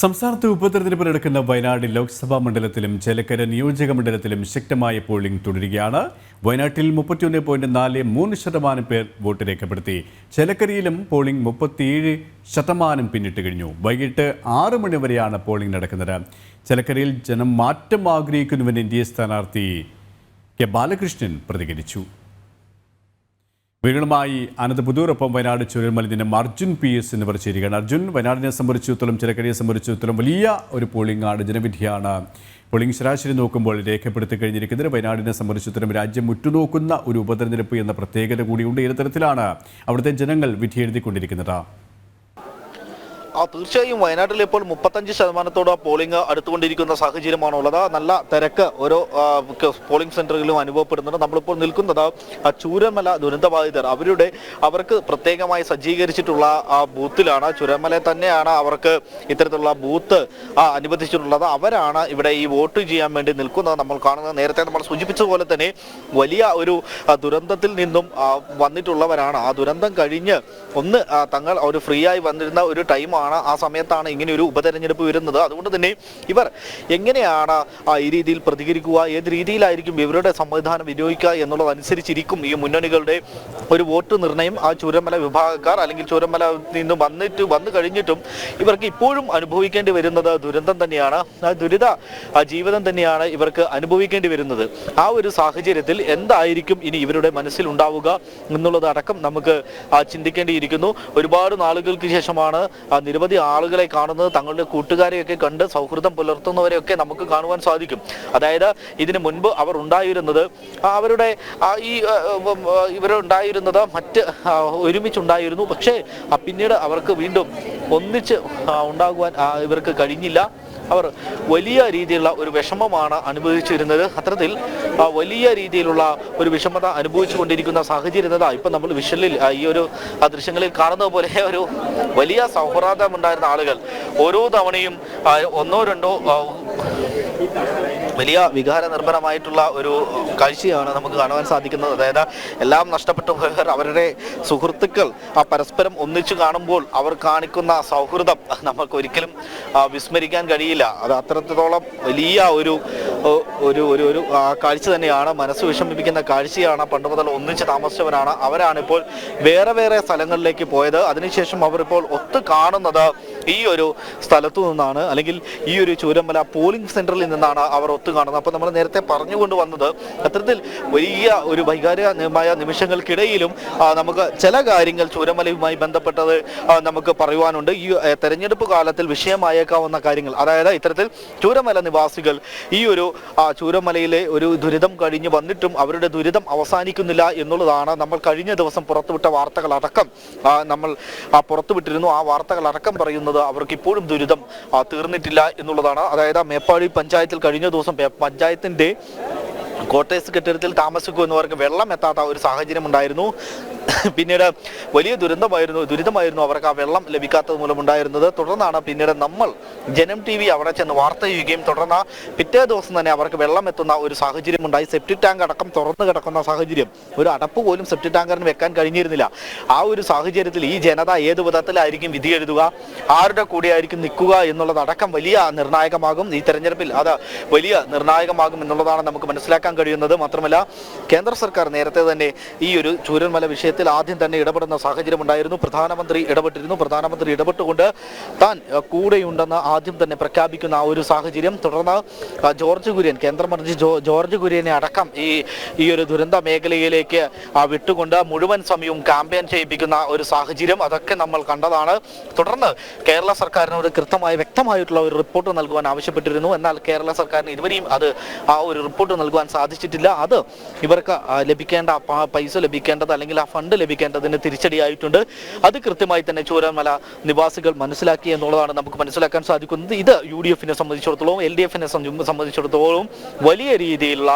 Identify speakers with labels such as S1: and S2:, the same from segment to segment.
S1: സംസ്ഥാനത്ത് ഉപതെരഞ്ഞെടുപ്പ് നടക്കുന്ന വയനാട് ലോക്സഭാ മണ്ഡലത്തിലും ചെലക്കര നിയോജക മണ്ഡലത്തിലും ശക്തമായ പോളിംഗ് തുടരുകയാണ്. വയനാട്ടിൽ മുപ്പത്തിയൊന്ന് പോയിന്റ് നാല് മൂന്ന് ശതമാനം പേർ വോട്ട് രേഖപ്പെടുത്തി. ചെലക്കരയിലും പോളിംഗ് മുപ്പത്തിയേഴ് ശതമാനം പിന്നിട്ട് കഴിഞ്ഞു. വൈകിട്ട് ആറ് മണി വരെയാണ് പോളിംഗ് നടക്കുന്നത്. ചെലക്കരയിൽ ജനം മാറ്റം ആഗ്രഹിക്കുന്നുവെന്ന് എൻ ഡി എ സ്ഥാനാർത്ഥി കെ ബാലകൃഷ്ണൻ പ്രതികരിച്ചു. വീടുകളുമായി അനന്ത് പുതൂറൊപ്പം വയനാട് ചുരൽമലയിൽ നിന്നും അർജുൻ പി എസ് എന്നിവർ ചേരുകയാണ്. അർജുൻ വയനാടിനെ സംബന്ധിച്ചിടത്തോളം ചിലക്കടിയെ സംബന്ധിച്ചിടത്തോളം വലിയ ഒരു പോളിംഗ് ആണ് ജനവിധിയാണ്. പോളിംഗ് ശരാശരി നോക്കുമ്പോൾ രേഖപ്പെടുത്തി കഴിഞ്ഞിരിക്കുന്നത് വയനാടിനെ സംബന്ധിച്ചിടത്തോളം രാജ്യം മുറ്റുനോക്കുന്ന ഒരു ഉപതെരഞ്ഞെടുപ്പ് എന്ന പ്രത്യേകത കൂടിയുണ്ട്. ഏത് തരത്തിലാണ് അവിടുത്തെ ജനങ്ങൾ വിധി എഴുതിക്കൊണ്ടിരിക്കുന്നത്
S2: ആ തീർച്ചയായും വയനാട്ടിൽ ഇപ്പോൾ മുപ്പത്തഞ്ച് ശതമാനത്തോടെ പോളിംഗ് അടുത്തുകൊണ്ടിരിക്കുന്ന സാഹചര്യമാണുള്ളത്. നല്ല തിരക്ക് ഓരോ പോളിംഗ് സെന്ററുകളിലും അനുഭവപ്പെടുന്നുണ്ട്. നമ്മളിപ്പോൾ നിൽക്കുന്നത് ചൂരമല ദുരന്തബാധിതർ. അവരുടെ അവർക്ക് പ്രത്യേകമായി സജ്ജീകരിച്ചിട്ടുള്ള ആ ബൂത്തിലാണ്. ചുരമല തന്നെയാണ് അവർക്ക് ഇത്തരത്തിലുള്ള ബൂത്ത് അനുവദിച്ചിട്ടുള്ളത്. അവരാണ് ഇവിടെ ഈ വോട്ട് ചെയ്യാൻ വേണ്ടി നിൽക്കുന്നത്. നമ്മൾ കാണുന്നത് നേരത്തെ നമ്മൾ സൂചിപ്പിച്ചതുപോലെ തന്നെ വലിയ ഒരു ദുരന്തത്തിൽ നിന്നും വന്നിട്ടുള്ളവരാണ്. ആ ദുരന്തം കഴിഞ്ഞ് ഒന്ന് തങ്ങൾ ഒരു ഫ്രീ ആയി വന്നിരുന്ന ഒരു ടൈമാണ് ആ സമയത്താണ് ഇങ്ങനെ ഒരു ഉപതെരഞ്ഞെടുപ്പ് വരുന്നത്. അതുകൊണ്ട് തന്നെ ഇവർ എങ്ങനെയാണ് ആ, ഈ രീതിയിൽ പ്രതികരിക്കുക ഏത് രീതിയിലായിരിക്കും ഇവരുടെ സംവിധാനം വിനിയോഗിക്കുക എന്നുള്ളതനുസരിച്ചിരിക്കും ഈ മുന്നണികളുടെ ഒരു വോട്ട് നിർണയം ആ ചൂരമല വിഭാഗക്കാർ അല്ലെങ്കിൽ ചൂരമല നിന്ന് വന്നിട്ട് വന്നു കഴിഞ്ഞിട്ടും ഇവർക്ക് ഇപ്പോഴും അനുഭവിക്കേണ്ടി വരുന്നത് ദുരന്തം തന്നെയാണ്. ആ ദുരിത ആ ജീവിതം തന്നെയാണ് ഇവർക്ക് അനുഭവിക്കേണ്ടി വരുന്നത്. ആ ഒരു സാഹചര്യത്തിൽ എന്തായിരിക്കും ഇനി ഇവരുടെ മനസ്സിൽ ഉണ്ടാവുക എന്നുള്ളത് അടക്കം നമുക്ക് ചിന്തിക്കേണ്ടിയിരിക്കുന്നു. ഒരുപാട് നാളുകൾക്ക് ശേഷമാണ് നിരവധി ആളുകളെ കാണുന്നത് തങ്ങളുടെ കൂട്ടുകാരെയൊക്കെ കണ്ട് സൗഹൃദം പുലർത്തുന്നവരെയൊക്കെ നമുക്ക് കാണുവാൻ സാധിക്കും. അതായത് ഇതിനു മുൻപ് അവർ ഉണ്ടായിരുന്നത് അവരുടെ ഈ ഇവരുണ്ടായിരുന്നത് മറ്റ് ഒരുമിച്ചുണ്ടായിരുന്നു. പക്ഷേ പിന്നീട് അവർക്ക് വീണ്ടും ഒന്നിച്ച് ഉണ്ടാകുവാൻ ഇവർക്ക് കഴിഞ്ഞില്ല. അവർ വലിയ രീതിയിലുള്ള ഒരു വിഷമമാണ് അനുഭവിച്ചിരുന്നത്. അത്തരത്തിൽ വലിയ രീതിയിലുള്ള ഒരു വിഷമത അനുഭവിച്ചു കൊണ്ടിരിക്കുന്ന സാഹചര്യം എന്നതാ ഇപ്പം നമ്മൾ വിഷലിൽ ഈ ഒരു ദൃശ്യങ്ങളിൽ കാണുന്നത് പോലെ ഒരു വലിയ സൗഹൃദം ഉണ്ടായിരുന്ന ആളുകൾ ഓരോ തവണയും ഒന്നോ രണ്ടോ വലിയ വികാര നിർഭരമായിട്ടുള്ള ഒരു കാഴ്ചയാണ് നമുക്ക് കാണുവാൻ സാധിക്കുന്നത്. അതായത് എല്ലാം നഷ്ടപ്പെട്ടു പോയവർ അവരുടെ സുഹൃത്തുക്കൾ ആ പരസ്പരം ഒന്നിച്ചു കാണുമ്പോൾ അവർ കാണിക്കുന്ന സൗഹൃദം നമുക്ക് ഒരിക്കലും വിസ്മരിക്കാൻ കഴിയില്ല. അത് അത്രത്തോളം വലിയ ഒരു ഒരു ഒരു ഒരു കാഴ്ച തന്നെയാണ്. മനസ്സ് വിഷമിപ്പിക്കുന്ന കാഴ്ചയാണ്. പണ്ട് മുതൽ ഒന്നിച്ച് താമസിച്ചവരാണ്. അവരാണ് ഇപ്പോൾ വേറെ വേറെ സ്ഥലങ്ങളിലേക്ക് പോയത്. അതിനുശേഷം അവരിപ്പോൾ ഒത്തു കാണുന്നത് ഈ ഒരു സ്ഥലത്തു നിന്നാണ് അല്ലെങ്കിൽ ഈ ഒരു ചൂരമല പോളിംഗ് സെന്ററിൽ നിന്നാണ് അവർ ഒത്തു കാണുന്നത് അപ്പോൾ നമ്മൾ നേരത്തെ പറഞ്ഞുകൊണ്ട് വന്നത് അത്തരത്തിൽ വലിയ ഒരു വൈകാരികമായ നിമിഷങ്ങൾക്കിടയിലും നമുക്ക് ചില കാര്യങ്ങൾ ചൂരമലയുമായി ബന്ധപ്പെട്ടത് നമുക്ക് പറയുവാനുണ്ട്. ഈ തെരഞ്ഞെടുപ്പ് കാലത്തിൽ വിഷയമായേക്കാവുന്ന കാര്യങ്ങൾ അതായത് ഇത്തരത്തിൽ ചൂരമല നിവാസികൾ ഈ ഒരു ചൂരമലയിലെ ഒരു ദുരിതം കഴിഞ്ഞ് വന്നിട്ടും അവരുടെ ദുരിതം അവസാനിക്കുന്നില്ല എന്നുള്ളതാണ് നമ്മൾ കഴിഞ്ഞ ദിവസം പുറത്തുവിട്ട വാർത്തകളടക്കം. നമ്മൾ പുറത്തുവിട്ടിരുന്നു. ആ വാർത്തകൾ അടക്കം അവർക്ക് ഇപ്പോഴും ദുരിതം തീർന്നിട്ടില്ല എന്നുള്ളതാണ്. അതായത് മേപ്പാടി പഞ്ചായത്തിൽ കഴിഞ്ഞ ദിവസം പഞ്ചായത്തിന്റെ കോട്ടേഴ്സ് കെട്ടിടത്തിൽ താമസിക്കുന്നവർക്ക് വെള്ളം എത്താത്ത ഒരു സാഹചര്യം ഉണ്ടായിരുന്നു. പിന്നീട് വലിയ ദുരന്തമായിരുന്നു ദുരിതമായിരുന്നു അവർക്ക് ആ വെള്ളം ലഭിക്കാത്തത് മൂലമുണ്ടായിരുന്നത്. തുടർന്നാണ് പിന്നീട് നമ്മൾ ജനം ടി വി അവിടെ ചെന്ന് വാർത്ത ചെയ്യുകയും തുടർന്ന് പിറ്റേ ദിവസം തന്നെ അവർക്ക് വെള്ളം എത്തുന്ന ഒരു സാഹചര്യം ഉണ്ടായി. സെപ്റ്റിക് ടാങ്ക് അടക്കം തുറന്നു കിടക്കുന്ന സാഹചര്യം. ഒരു അടപ്പ് പോലും സെപ്റ്റിക് ടാങ്കറിന് വെക്കാൻ കഴിഞ്ഞിരുന്നില്ല. ആ ഒരു സാഹചര്യത്തിൽ ഈ ജനത ഏത് വിധത്തിലായിരിക്കും വിധി എഴുതുക? ആരുടെ കൂടെ ആയിരിക്കും നിൽക്കുക എന്നുള്ളതടക്കം വലിയ നിർണായകമാകും. ഈ തെരഞ്ഞെടുപ്പിൽ അത് വലിയ നിർണായകമാകും എന്നുള്ളതാണ് നമുക്ക് മനസ്സിലാക്കാൻ കഴിയുന്നത്. മാത്രമല്ല കേന്ദ്ര സർക്കാർ നേരത്തെ തന്നെ ഈ ഒരു ചൂരന്മല വിഷയത്തിൽ ആദ്യം തന്നെ ഇടപെടുന്ന സാഹചര്യം ഉണ്ടായിരുന്നു. പ്രധാനമന്ത്രി ഇടപെട്ടിരുന്നു. പ്രധാനമന്ത്രി ഇടപെട്ടുകൊണ്ട് താൻ കൂടെയുണ്ടെന്ന് ആദ്യം തന്നെ പ്രഖ്യാപിക്കുന്ന ആ ഒരു സാഹചര്യം. തുടർന്ന് ജോർജ് കുര്യൻ കേന്ദ്രമന്ത്രി ജോർജ് കുര്യനെ അടക്കം ഈ ഈ ഒരു ദുരന്ത മേഖലയിലേക്ക് വിട്ടുകൊണ്ട് മുഴുവൻ സമയവും ക്യാമ്പയിൻ ചെയ്യിപ്പിക്കുന്ന ഒരു സാഹചര്യം അതൊക്കെ നമ്മൾ കണ്ടതാണ്. തുടർന്ന് കേരള സർക്കാരിനോട് കൃത്യമായി വ്യക്തമായിട്ടുള്ള ഒരു റിപ്പോർട്ട് നൽകുവാൻ ആവശ്യപ്പെട്ടിരുന്നു. എന്നാൽ കേരള സർക്കാരിന് ഇതുവരെയും അത് ആ ഒരു റിപ്പോർട്ട് നൽകുവാൻ സാധിച്ചിട്ടില്ല. അത് ഇവർക്ക് ലഭിക്കേണ്ട പൈസ ലഭിക്കേണ്ടത് അല്ലെങ്കിൽ ആ ഫണ്ട് ലഭിക്കേണ്ടതിന് തിരിച്ചടിയായിട്ടുണ്ട്. അത് കൃത്യമായി തന്നെ ചൂരാമല നിവാസികൾ മനസ്സിലാക്കി എന്നുള്ളതാണ് നമുക്ക് മനസ്സിലാക്കാൻ സാധിക്കുന്നത്. ഇത് യു ഡി എഫിനെ സംബന്ധിച്ചിടത്തോളം എൽ ഡി എഫിനെ സംബന്ധിച്ചിടത്തോളം വലിയ രീതിയിലുള്ള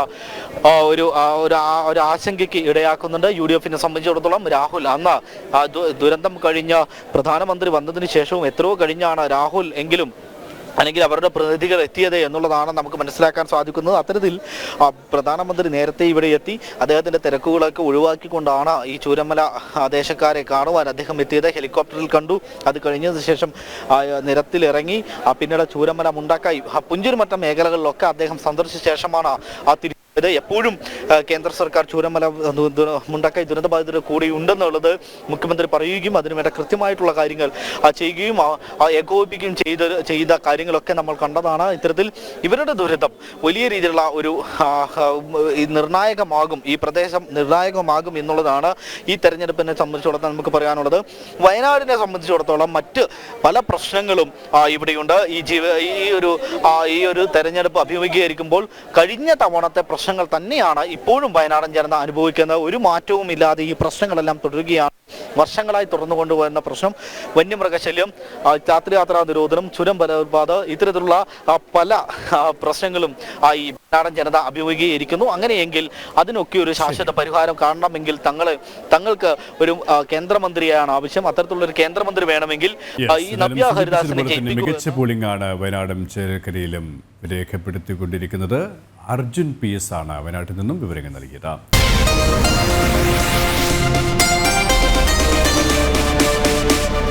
S2: ഒരു ഒരു ആശങ്കയ്ക്ക് ഇടയാക്കുന്നുണ്ട് യു ഡി എഫിനെ സംബന്ധിച്ചിടത്തോളം. രാഹുൽ അന്ന് ദുരന്തം കഴിഞ്ഞ പ്രധാനമന്ത്രി വന്നതിന് ശേഷവും എത്രയോ കഴിഞ്ഞാണ് രാഹുൽ എങ്കിലും അല്ലെങ്കിൽ അവരുടെ പ്രതിനിധികൾ എത്തിയത് എന്നുള്ളതാണ് നമുക്ക് മനസ്സിലാക്കാൻ സാധിക്കുന്നത്. അത്തരത്തിൽ പ്രധാനമന്ത്രി നേരത്തെ ഇവിടെ എത്തി. അദ്ദേഹത്തിന്റെ തിരക്കുകളൊക്കെ ഒഴിവാക്കിക്കൊണ്ടാണ് ഈ ചൂരമല ദേശക്കാരെ കാണുവാൻ അദ്ദേഹം എത്തിയത്. ഹെലികോപ്റ്ററിൽ കണ്ടു. അത് കഴിഞ്ഞതിന് ശേഷം നിരത്തിലിറങ്ങി പിന്നീട് ചൂരമല മുണ്ടാക്കായി. പുഞ്ചിരിമറ്റ മേഖലകളിലൊക്കെ അദ്ദേഹം സന്ദർശിച്ച ശേഷമാണ് ആ തിരി ഇത് എപ്പോഴും കേന്ദ്ര സർക്കാർ ചൂരമല മുണ്ടക്കൈ ദുരന്ത ബാധിതർ കൂടി ഉണ്ടെന്നുള്ളത് മുഖ്യമന്ത്രി പറയുകയും അതിനുവേണ്ട കൃത്യമായിട്ടുള്ള കാര്യങ്ങൾ ചെയ്യുകയും ഏകോപിപ്പിക്കുകയും ചെയ്ത ചെയ്ത കാര്യങ്ങളൊക്കെ നമ്മൾ കണ്ടതാണ്. ഇത്തരത്തിൽ ഇവരുടെ ദുരിതം വലിയ രീതിയിലുള്ള ഒരു നിർണായകമാകും ഈ പ്രദേശം നിർണായകമാകും എന്നുള്ളതാണ് ഈ തെരഞ്ഞെടുപ്പിനെ സംബന്ധിച്ചിടത്തോളം നമുക്ക് പറയാനുള്ളത്. വയനാടിനെ സംബന്ധിച്ചിടത്തോളം മറ്റ് പല പ്രശ്നങ്ങളും ഇവിടെയുണ്ട്. ഈ ജീവ ഈ ഒരു ഈ ഒരു തെരഞ്ഞെടുപ്പ് അഭിമുഖീകരിക്കുമ്പോൾ കഴിഞ്ഞ തവണത്തെ പ്രശ്നങ്ങൾ തന്നെയാണ് ഇപ്പോഴും വയനാടൻ ജനത അനുഭവിക്കുന്നത്. ഒരു മാറ്റവും ഇല്ലാതെ ഈ പ്രശ്നങ്ങളെല്ലാം തുടരുകയാണ്. വർഷങ്ങളായി തുടർന്നു കൊണ്ടുപോകുന്ന പ്രശ്നം വന്യമൃഗശല്യം രാത്രിയാത്രാ നിരോധനം ചുരം ബലോത്പാത ഇത്തരത്തിലുള്ള പല പ്രശ്നങ്ങളും ഈ വയനാടൻ ജനത അഭിമുഖീകരിക്കുന്നു. അങ്ങനെയെങ്കിൽ അതിനൊക്കെ ഒരു ശാശ്വത പരിഹാരം കാണണമെങ്കിൽ തങ്ങൾ തങ്ങൾക്ക് ഒരു കേന്ദ്രമന്ത്രിയാണ് ആവശ്യം. അത്തരത്തിലുള്ള ഒരു കേന്ദ്രമന്ത്രി വേണമെങ്കിൽ ഈ നവ്യ ഹരിദാസിനെ
S1: മികച്ച പോളിംഗ് ആണ് വയനാടും ചേലക്കരയിലും രേഖപ്പെടുത്തിക്കൊണ്ടിരിക്കുന്നത്. അർജുൻ പി എസ് ആണ് വയനാട്ടിൽ നിന്നും വിവരങ്ങൾ നൽകിയത്.